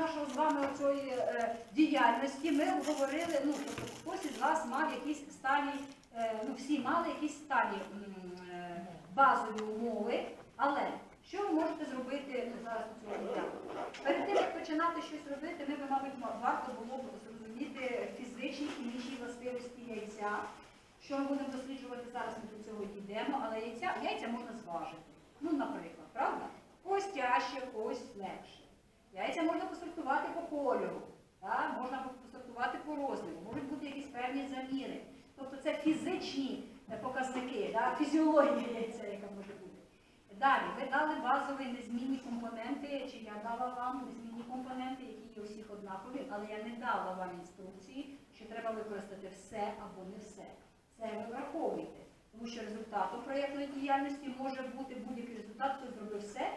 нашого з вами оцієї е, діяльності ми обговорили, ну, тобто хтось із вас мав якісь сталі, е, ну всі мали якісь сталі е, базові умови, але що ви можете зробити ну, зараз у цьому дня? Перед тим, як починати щось робити, ми би, мабуть, варто було б зрозуміти фізичні хімічні властивості яйця. Що ми будемо досліджувати зараз, ми до цього дійдемо, але яйця, яйця можна зважити. Ну, наприклад, правда? Когось тяжче, когось легше. Яйця можна посортувати по кольору, так? можна посортувати по розміру, можуть бути якісь певні заміри. Тобто це фізичні показники, да? фізіологія яйця, яка може бути. Далі, ви дали базові незмінні компоненти, чи я дала вам незмінні компоненти, які є у всіх однакові, але я не дала вам інструкції, що треба використати все або не все. Це ви враховуєте. Тому що результатом проєктної діяльності може бути будь-який результат, хтось зробив все,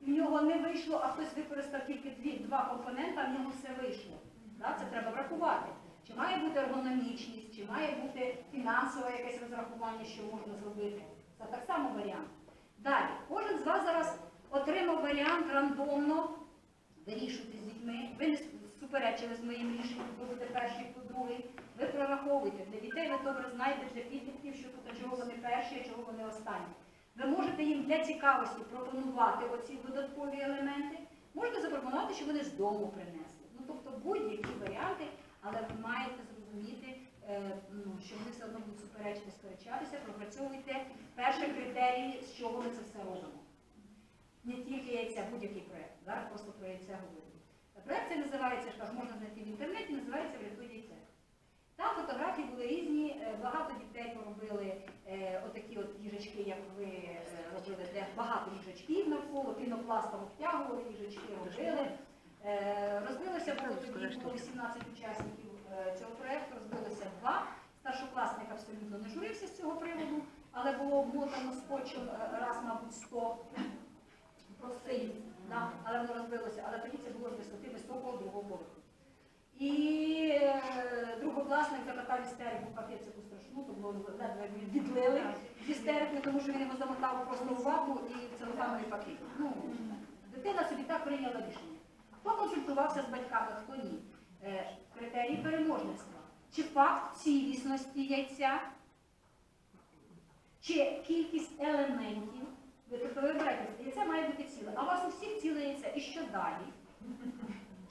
в нього не вийшло, а хтось використав тільки дві, два компоненти, а в нього все вийшло. Да? Це треба врахувати. Чи має бути ергономічність, чи має бути фінансове якесь розрахування, що можна зробити. Це так само варіант. Далі, кожен з вас зараз отримав варіант рандомно вирішувати з дітьми. Ви не суперечили з моїм рішенням, хто буде перший, хто другий. Ви прораховуєте. Для дітей ви добре знаєте, для підлітків, що чого вони перші, а чого вони останні. Ви можете їм для цікавості пропонувати оці додаткові елементи. Можете запропонувати, що вони з дому принесли. Ну, тобто будь-які варіанти, але ви маєте зрозуміти, е, ну, що вони все одно будуть суперечити, сперечатися, пропрацьовуйте перші критерії, з чого ми це все робимо. Не тільки яйця, будь-який проєкт. Зараз просто про яйця говоримо. Проєкт це називається, ж кажу, можна знайти в інтернеті, називається «Врятуй яйця». Там фотографії були різні, е, багато дітей поробили е, отакі от їжачки, як ви е, робили, де багато їжачків навколо, пінопластом обтягували, їжачки робили. Е, Розбилося було тоді було 18 учасників е, цього проєкту, розбилося два. Старшокласник абсолютно не журився з цього приводу, але було обмотано скотчем раз, мабуть, 100 простий, да? але воно розбилося. Але тоді це було з висоти високого другого поверху. І е, другокласник закатав істерику, капець яку страшну, то було ледве відлили з істерикою, тому що він його замотав просто у вату і в целофановий пакет. Ну, дитина собі так прийняла рішення. Хто консультувався з батьками, хто ні. Е, Критерії переможництва. Чи факт цілісності яйця, чи кількість елементів. Ви тобто вибираєте, яйце має бути ціле. А у вас у всіх ціле яйце. І що далі?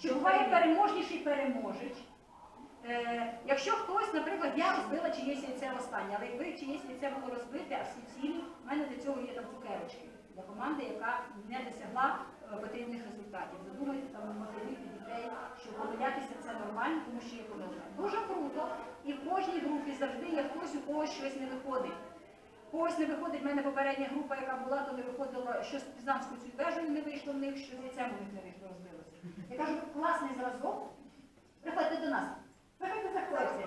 Чи буває переможніший переможець? Е, якщо хтось, наприклад, я розбила чиєсь яйце останнє, але якби чиєсь яйце було розбите, а всі цілі, в мене для цього є там цукерочки для команди, яка не досягла е, потрібних результатів. Задумайте там мотивуйте дітей, що помилятися це нормально, тому що є помилка. Дуже круто. І в кожній групі завжди є хтось, у когось щось не виходить. Когось не виходить, в мене попередня група, яка була, то не виходила, що з Пізанською цю вежею не вийшло в них, що з яйцем у них не вийшло розбилося. Я кажу, класний зразок, приходьте до нас. Приходьте заходьте.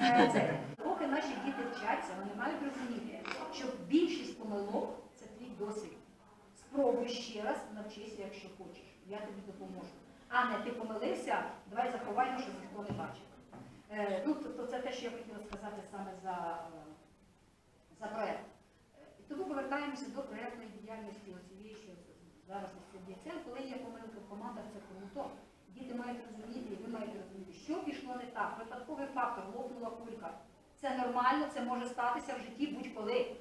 Е, це, Поки наші діти вчаться, вони мають розуміти, що більшість помилок це твій досвід. Спробуй ще раз, навчися, якщо хочеш. Я тобі допоможу. А не ти помилився, давай заховаємо, щоб ніхто не бачив. Е, ну, тобто це те, що я хотіла сказати саме за, е, за проєкт. Е, І тому повертаємося до проєктної діяльності оцієї, що зараз. Коли є помилки в командах, це круто. Діти мають розуміти, і ви маєте розуміти, що пішло не так. Випадковий фактор, лопнула кулька. Це нормально, це може статися в житті будь-коли.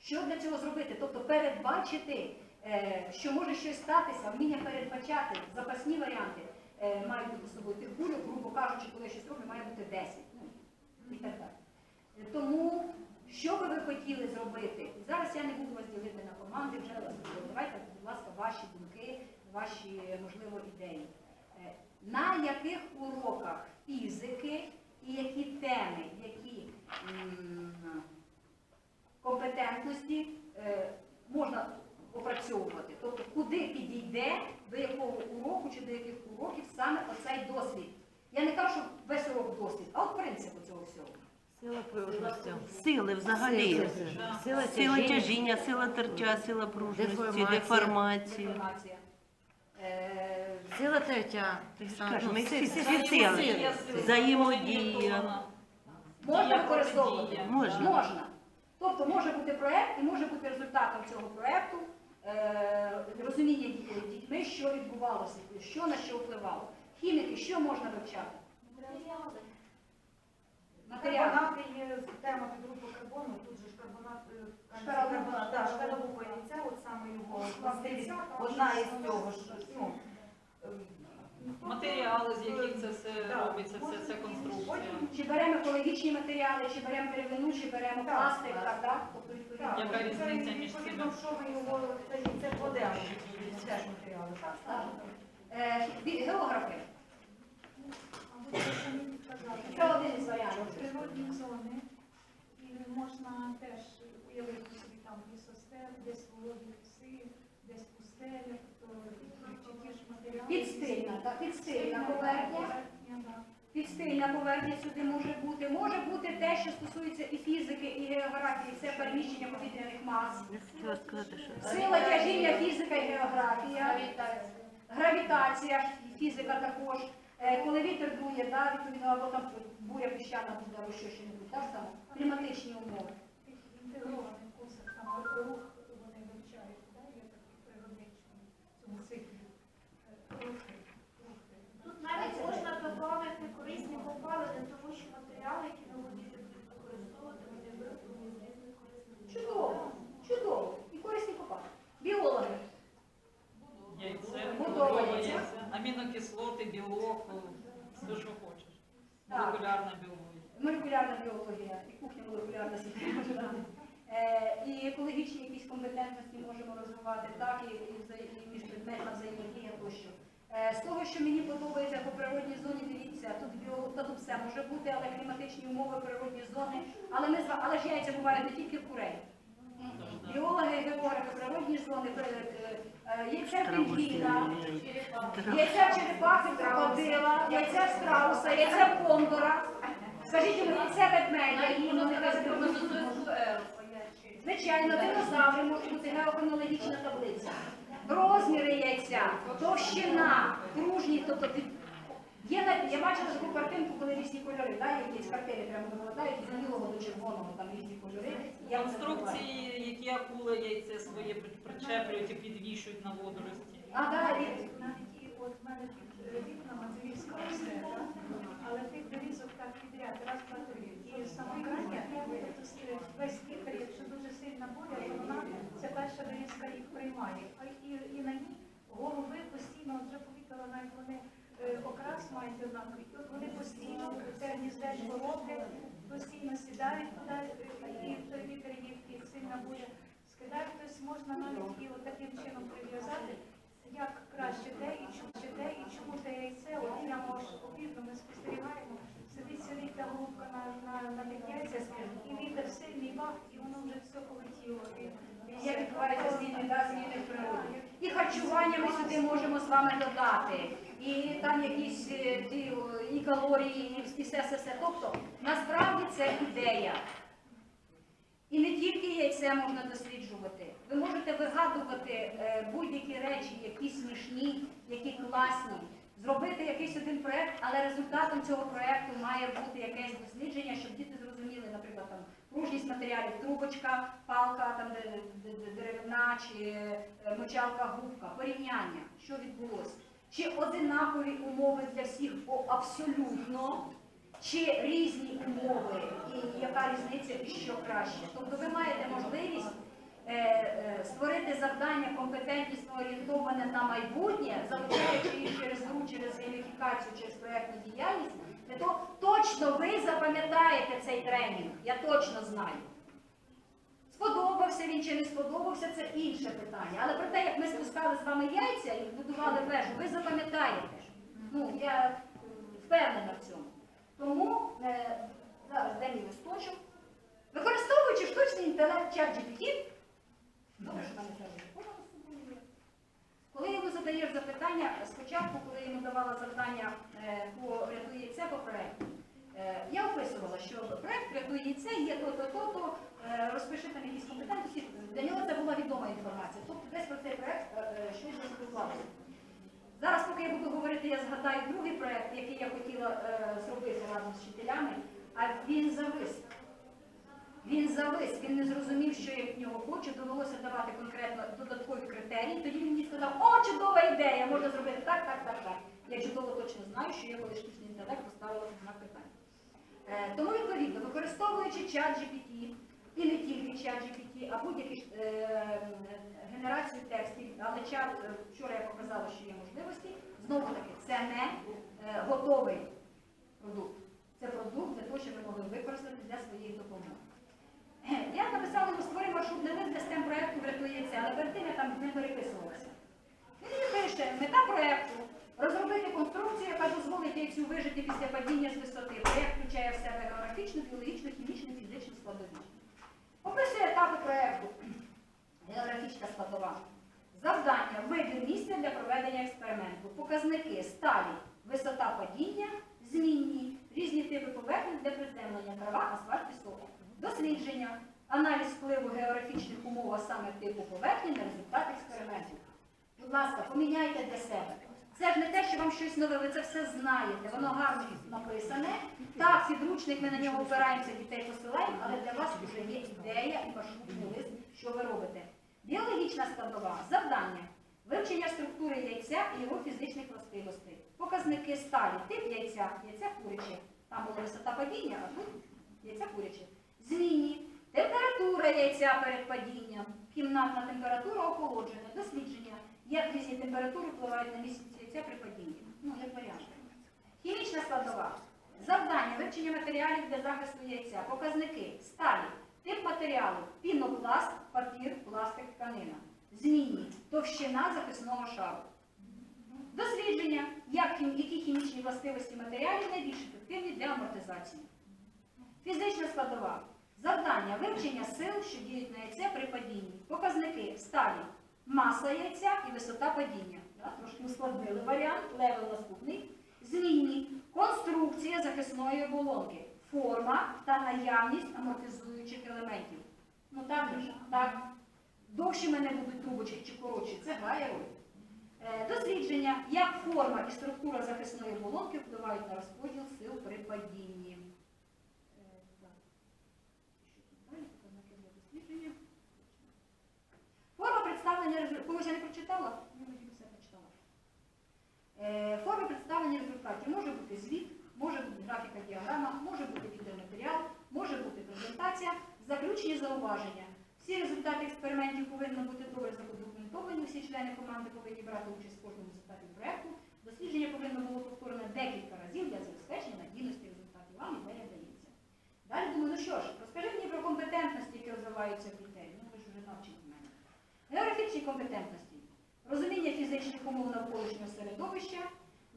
Що для цього зробити? Тобто передбачити, е, що може щось статися, вміння передбачати, запасні варіанти е, мають бути з собою тих грубо кажучи, коли щось роблю, має бути 10. Ну, і так далі. Е, Тому, що би ви хотіли зробити? Зараз я не буду вас ділити на команди, вже. Давайте, будь ласка, ваші думки, ваші, можливо, ідеї. Е, На яких уроках фізики і які теми, які компетентності е, можна опрацьовувати. Тобто, куди підійде, до якого уроку чи до яких уроків саме оцей досвід. Я не кажу, що весь урок досвід, а от принципу цього всього. Сила пружності. Сили взагалі. Сила Сила тяжіння. тяжіння, сила тертя, сила пружності, Деформація. деформації. Інформація. Е, Сила третя. Ти ж кажеш, ми всі всі Сила. сили. Взаємодія. Можна використовувати? Можна. Можна. Тобто може бути проєкт і може бути результатом цього проєкту е, розуміння ді- дітьми, що відбувалося, що на що впливало. Хіміки, що можна вивчати? Карбонати є тема підгрупи карбону, тут же ж карбонат, е, карбонат, шкаралупа яйця, от саме його властивість, одна із цього ж, ну, е, Матеріали, з яких це все Так. робиться, все це конструкція. Чи беремо екологічні матеріали, чи беремо деревину, чи беремо Так. пластик, так, так? Тобто, відповідно. Так, Яка це різниця між відповідно, цими? що ми його це, це кладемо, теж матеріали. Так, Так. так. Е, бі- Географи. Це один із варіантів. природні зони, і можна теж уявити собі там лісостеп, десь вологі ліси, десь пустеля, тобто чи ті ж матеріали. Підстильна, так, підстильна поверхня. Підстильна поверхня сюди може бути. Може бути те, що стосується і фізики, і географії, це переміщення повітряних мас. Сила тяжіння, фізика і географія. Гравітація, фізика також. Е, Коли вітер дує, да, відповідно, або там буря піщана буде, або що ще небудь, так само. Кліматичні умови. Інтегрований курс, там рух вони вивчають, да, є такий природничний в цьому циклі. Е, Рухи, рухи. Тут навіть можна додати корисні копалини, тому що матеріали, які наводити будуть використовувати, вони виготовлені з різних корисних Чудово, чудово. І корисні копати. Біологи. Яйце, Готове яйце, яйце. амінокислоти, білок, все, що хочеш. Так. Молекулярна біологія. Молекулярна біологія і кухня молекулярна світова. Е, і екологічні якісь компетентності можемо розвивати, так, і, і міжпредметна взаємодія тощо. Е, з того, що мені подобається по природній зоні, дивіться, тут біолог, та тут все може бути, але кліматичні умови, природні зони. Але ми але ж яйця бувають не тільки в курей. Біологи, географи, природні зони, е, яйця пінгвіна, яйця черепахи, крокодила, яйця страуса, яйця кондора. Скажіть мені, яйця ведмедя, і воно не каже, Звичайно, динозаври можуть бути геохронологічна таблиця. Розміри яйця, товщина, пружність, тобто Є я бачила таку картинку, коли різні кольори, да, якісь картини прямо викладають від білого до червоного, там різні кольори. Я. Конструкції, які акули яйце своє причеплюють і підвішують на водорості. А Навіть і от в мене вікнами Матвіївська осета, але тих дорізок так підряд, раз, два, три. І тобто весь кіпер, якщо дуже сильна буря, то вона, перша дорізка їх приймає. А і, і на ній голуби постійно, вже повідала, навіть вони окрас мають однаковий, і вони постійно це гніздечко роблять, постійно сідають туди, е, і той вітер їх, сильна буря скидають, тобто можна навіть і таким чином прив'язати як краще де і чому чи де і чому те яйце, от прямо обідно ми спостерігаємо, сидить сидить та голубка на, на, на тих яйцях, і вітер сильний бах, і воно вже все полетіло. І, і зміни, да, зміни в природі. І харчування ми сюди можемо з вами додати. І там якісь е, ті, і калорії, і все, все, все. Тобто, насправді це ідея. І не тільки яйце можна досліджувати. Ви можете вигадувати е, будь-які речі, які смішні, які класні. Зробити якийсь один проєкт, але результатом цього проєкту має бути якесь дослідження, щоб діти зрозуміли, наприклад, там пружність матеріалів, трубочка, палка, там де- де- де- деревина чи е, мочалка, губка, порівняння, що відбулося. Чи одинакові умови для всіх абсолютно, чи різні умови, і яка різниця і що краще. Тобто ви маєте можливість е, е, створити завдання компетентнісно орієнтоване на майбутнє, залучаючи їх через гру, через гейміфікацію, через проєктну діяльність, того точно ви запам'ятаєте цей тренінг, я точно знаю. Сподобався він чи не сподобався, це інше питання. Але про те, як ми спускали з вами яйця і будували вежу, ви запам'ятаєте. Ну, я е, впевнена в цьому. Тому е, зараз де мій листочок. Використовуючи штучний інтелект чат GPT, добре, що мене телефон з собою коли йому задаєш запитання, спочатку, коли йому давала завдання е, по рятує яйце по проєкту, е, я описувала, що проєкт рятує яйце, є то-то, то-то, е, розпиши там якісь компетентності. Для нього це була відома інформація. Тобто десь про цей проєкт е, е, щось розпізнавалося. Зараз, поки я буду говорити, я згадаю другий проєкт, який я хотіла е, зробити разом з вчителями, а він завис. Він завис, він не зрозумів, що я від нього хочу, довелося давати конкретно додаткові критерії. тоді мені сказав, о, чудова ідея, можна зробити Так, так, так, так. Я чудово точно знаю, що я коли штучний інтелект поставила знак питання. Е, тому відповідно, використовуючи чат GPT, і не тільки чат GPT, а будь-які е, генерацію текстів, але чат, е, вчора я показала, що є можливості, знову таки, це не е, готовий продукт. Це продукт для того, щоб ви могли використати для своєї допомоги. Я написала йому створи маршрутний лист для STEM проєкту врятується, але перед тим я там не переписувалася. Він пише, мета проєкту розробити конструкцію, яка дозволить яйцю вижити після падіння з висоти. Проєкт включає в себе географічну, біологічну, хімічну, фізичну складові. Описує етапи проєкту. Географічна складова. Завдання вибір місця для проведення експерименту. Показники сталі, висота падіння, змінні, різні типи поверхень для приземлення, трава, асфальт, пісок. Дослідження, аналіз впливу географічних умов, а саме типу поверхні на результат експериментів. Будь ласка, поміняйте для себе. Це ж не те, що вам щось нове, ви це все знаєте, воно гарно написане. Так, підручник, ми на нього опираємося, дітей посилаємо, але для вас вже є ідея і маршрутний лист, що ви робите. Біологічна складова, завдання, вивчення структури яйця і його фізичних властивостей. Показники сталі, тип яйця, яйця куряче. Там була висота падіння, а тут яйця куряче. Змінні, температура яйця перед падінням, кімнатна температура охолодження, дослідження, як різні температури впливають на місяць яйця при падінні. Ну, як варіант. Хімічна складова. Завдання вивчення матеріалів для захисту яйця. Показники сталі, тип матеріалу, пінопласт, папір, пластик, тканина. Змінні, товщина захисного шару. Дослідження, як, які хімічні властивості матеріалів найбільш ефективні для амортизації. Фізична складова. Завдання вивчення сил, що діють на яйце при падінні. Показники сталі, маса яйця і висота падіння. Да, Трошки ускладнили варіант, левел наступний. Змінні. Конструкція захисної оболонки, форма та наявність амортизуючих елементів. Ну так так. Довші мене будуть трубочки чи коротші, це грає роль. Е, Дослідження, як форма і структура захисної оболонки впливають на розподіл сил при падінні. Е. Форма представлення. Когось я не прочитала. Е, Форма представлення результатів може бути звіт, може бути графіка діаграма, може бути відеоматеріал, може бути презентація, заключні зауваження. Всі результати експериментів повинні бути добре задокументовані, всі члени команди повинні брати участь в кожному результаті проєкту. Дослідження повинно було повторено декілька разів для забезпечення надійності результатів. Вам ідея дається. Далі думаю, ну що ж, розкажи мені про компетентності, які розвиваються в дітей. Ну ви ж вже навчені мене. Географічні компетентності. Розуміння фізичних умов навколишнього середовища,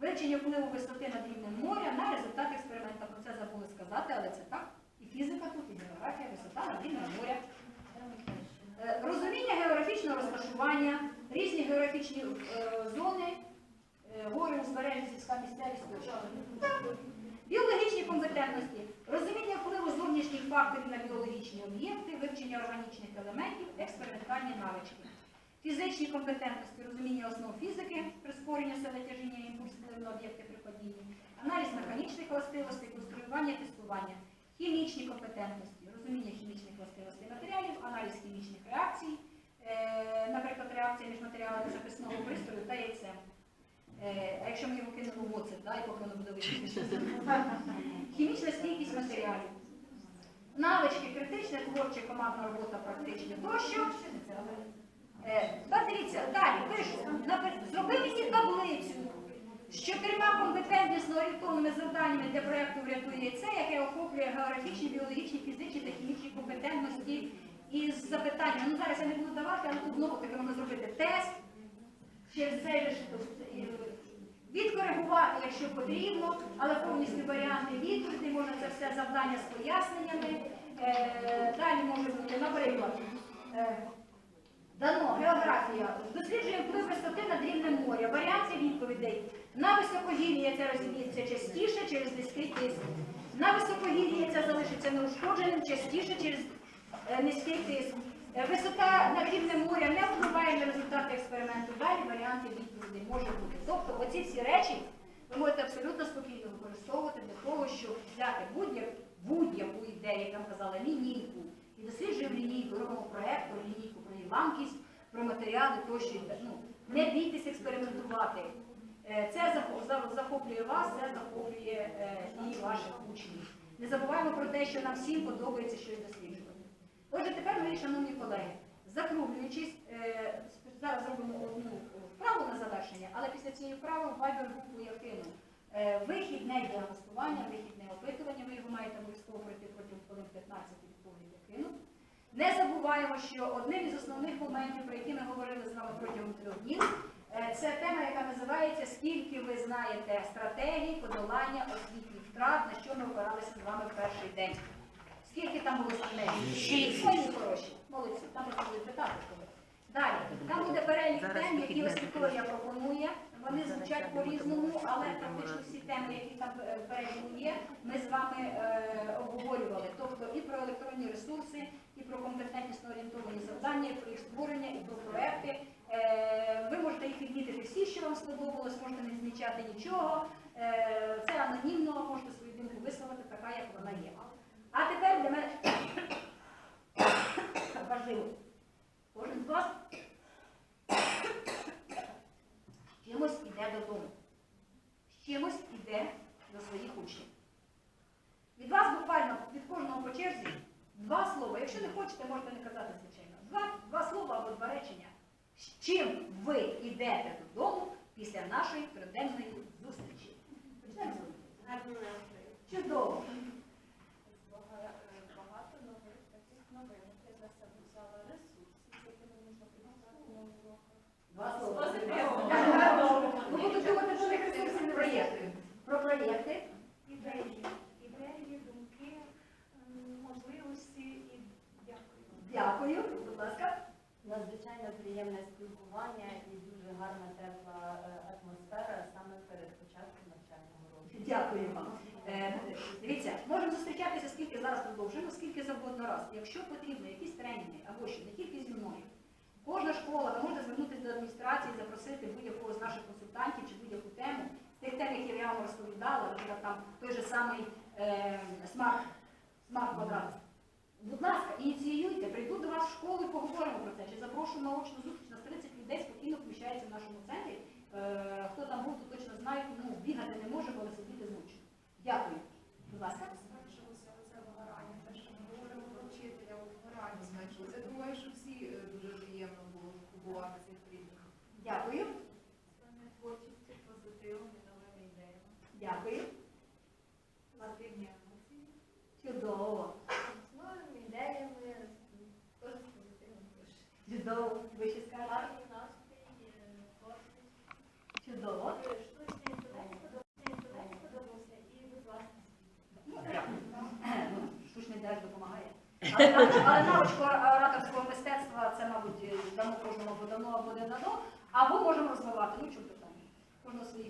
вивчення впливу висоти над рівнем моря на результат експерименту. Про це забули сказати, але це так. І фізика тут, і географія, висота над рівнем моря. Е, Розуміння географічного розташування, різні географічні е, зони, е, гори, узбережжя, сільська місцевість. Біологічні компетентності, розуміння впливу зовнішніх факторів на біологічні об'єкти, вивчення органічних елементів, експериментальні навички. Фізичні компетентності, розуміння основ фізики, прискорення сили тяжіння імпульс впливу на об'єкти при падінні, аналіз механічних властивостей, конструювання, тестування. Хімічні компетентності, розуміння хімічних властивостей матеріалів, аналіз хімічних реакцій, е, наприклад, реакція між матеріалами захисного пристрою та яйцем. Е, а якщо ми його кинемо в оцет, і поки воно буде вичистити. Хімічна стійкість матеріалів. Навички, критична, творча, командна робота, практична тощо. Е, та далі пишу, зроби мені таблицю з чотирма компетентнісно орієнтованими завданнями для проєкту «Врятуй яйце», яке охоплює географічні, біологічні, фізичні та хімічні компетентності із запитанням. Ну зараз я не буду давати, але тут знову таки можна зробити тест через ж, е, відкоригувати, якщо потрібно, але повністю варіанти відповідей, можна це все завдання з поясненнями. Е, Далі може бути, наприклад, Дано географія. Досліджує вплив висоти над рівнем моря. Варіація відповідей. На високогір'ї яйця розіб'ється частіше через низький тиск. На високогір'ї яйця залишиться неушкодженим частіше через е, низький тиск. Е, Висота над рівнем моря не впливає на результати експерименту. Далі варіантів відповідей може бути. Тобто оці всі речі ви можете абсолютно спокійно використовувати для того, щоб взяти будь-яку будь-яку ідею, як я вам казала, лінійку. І досліджуємо лінійку, робимо лінійку про її ламкість, про матеріали тощо. Ну, не бійтесь експериментувати. Е, Це захоплює вас, це захоплює е, і ваших учнів. Не забуваємо про те, що нам всім подобається щось досліджувати. Отже, тепер ми, шановні колеги, закруглюючись, е, зараз зробимо одну вправу на завершення, але після цієї вправи в Viber групу вихідне діагностування, вихідне опитування, ви його маєте обов'язково пройти протягом хвилин 15 відповідь я кину. Не забуваємо, що одним із основних моментів, про які ми говорили з вами протягом трьох днів, е, це тема, яка називається Скільки ви знаєте стратегій подолання освітніх втрат, на що ми опиралися з вами в перший день. Скільки там було стратегій? Шість. Мої хороші, молодці, там будуть питати. Далі, там буде перелік тем, які Вікторія пропонує. Вони звучать по-різному, але практично всі теми, які там е, переліку є, ми з вами е, обговорювали. Тобто і про електронні ресурси, і про компетентнісно орієнтовані завдання, і про їх створення, і про проекти. Е, ви можете їх відмітити всі, що вам сподобалось, можете не змічати нічого. Е, це анонімно, можете свою думку висловити така, як вона є. А тепер для мене важливо. Кожен з вас чимось іде додому. З чимось іде до своїх учнів. Від вас буквально від кожного по черзі два слова. Якщо не хочете, можете не казати, звичайно. Два, два слова або два речення. З чим ви йдете додому після нашої триденної зустрічі? Почнемо з. Чудово. Багато нових таких новин. Я для себе взяла ресурси, з якими можна працювати на уроках. Два слова. Позитивно. Ну, буду думати про них ресурси проєкти. Про проєкти. Ідеї, ідеї, думки, м, можливості і дякую. Дякую. Будь ласка. Надзвичайно приємне спілкування і дуже гарна тепла е, атмосфера саме перед початком навчального року. Дякую вам. Е, Дивіться, можемо зустрічатися скільки зараз продовжуємо, скільки завгодно раз. Якщо потрібно якісь тренінги або що, не тільки зі мною. Кожна школа, ви можете звернутися до адміністрації, запросити будь-якого з наших консультантів чи будь-яку тему. Тих тем, які я вам розповідала, наприклад, там той же самий е, смарт, смарт квадрат. Будь ласка, ініціюйте, прийду до вас в школу і поговоримо про це. Чи запрошую на очну зустріч, нас 30 людей спокійно вміщається в нашому центрі. Е, хто там був, то точно знає, ну, бігати не можемо, але сидіти зручно. Дякую. Будь ласка. Зменшилося оце вигорання. Те, що ми говоримо про вчителя, от вигорання зменшилося. Я думаю, що всі е, дуже приємно було побувати цих рідних. Дякую. Саме творчості, позитивом і новими ідеями. Дякую. Позитивні емоції. Чудово. З новими ідеями, теж з позитивом теж. Чудово. Ви ще скажете? Гарний настрій, е, творчість. Чудово. Штучний інтелект сподобався, інтелект сподобався і будь ласка. Ну, штучний інтелект допомагає. Але, навичку ораторського мистецтва це, мабуть, дамо кожному або дано, або не дано, або можемо розвивати. Ну, чому питання? Кожного свої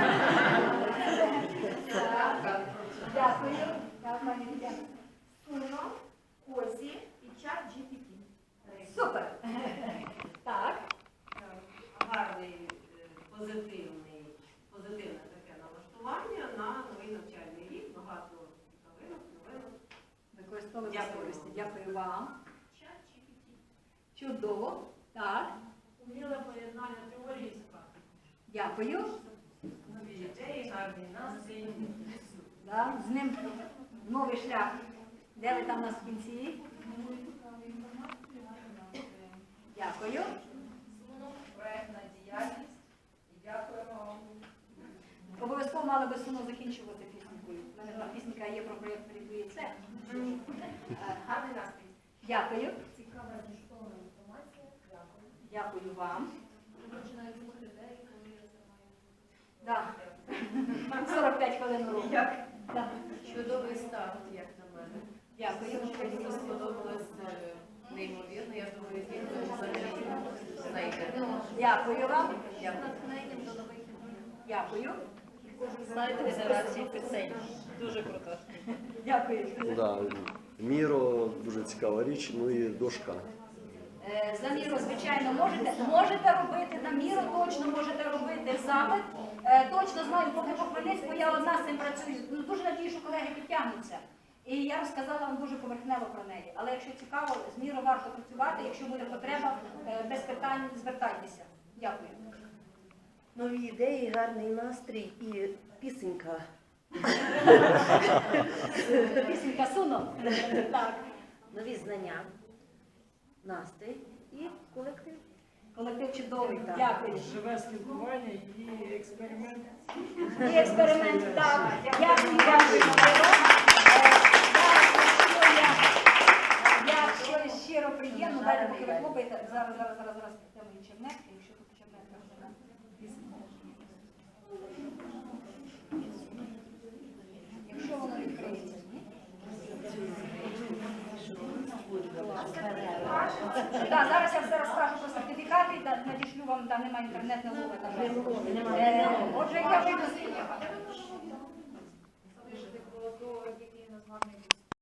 Де ви там у нас в кінці? Дякую. Проектна діяльність. Дякуємо вам. Обов'язково мали би суно закінчувати піснікою. У мене там пісенька є про проєкт «Порятує це. Е, Гарний настрій. Дякую. Цікава змістовна інформація. Дякую. Дякую вам. Починаю думати, де і коли я це маю. Да. 45 хвилин уроку. Чудовий старт, як на мене. Дякую. Мені сподобалось е, неймовірно. Я думаю, діти взагалі знайде. Дякую вам. Дякую. Знаєте, генерації пісень. Дуже круто. Дякую. Да, Міро дуже цікава річ, ну і дошка. Е, За міру, звичайно, можете, можете робити, на міру точно можете робити запит. Е, Точно знаю, поки по Хмельницьку я одна з цим працюю. Ну, Дуже надію, що колеги підтягнуться. І я розказала вам дуже поверхнево про неї. Але якщо цікаво, з міру варто працювати. Якщо буде потреба, е, без питань звертайтеся. Дякую. Нові ідеї, гарний настрій і пісенька. Пісенька суно. Так. Нові знання, настрій і колектив. Колектив чудовий. Так. Дякую. Живе спілкування і експеримент. І експеримент, так. Дякую вам. щиро. Е, зараз, якщо я- Якщо щиро приємно, далі поки ви хлопаєте, зараз, зараз, зараз, зараз де мої чернетки, якщо тут чернетка вже на Якщо воно відкриється, ні? Так, зараз я все розкажу про сертифікати, надішлю вам, там немає інтернетного Отже, я винесу.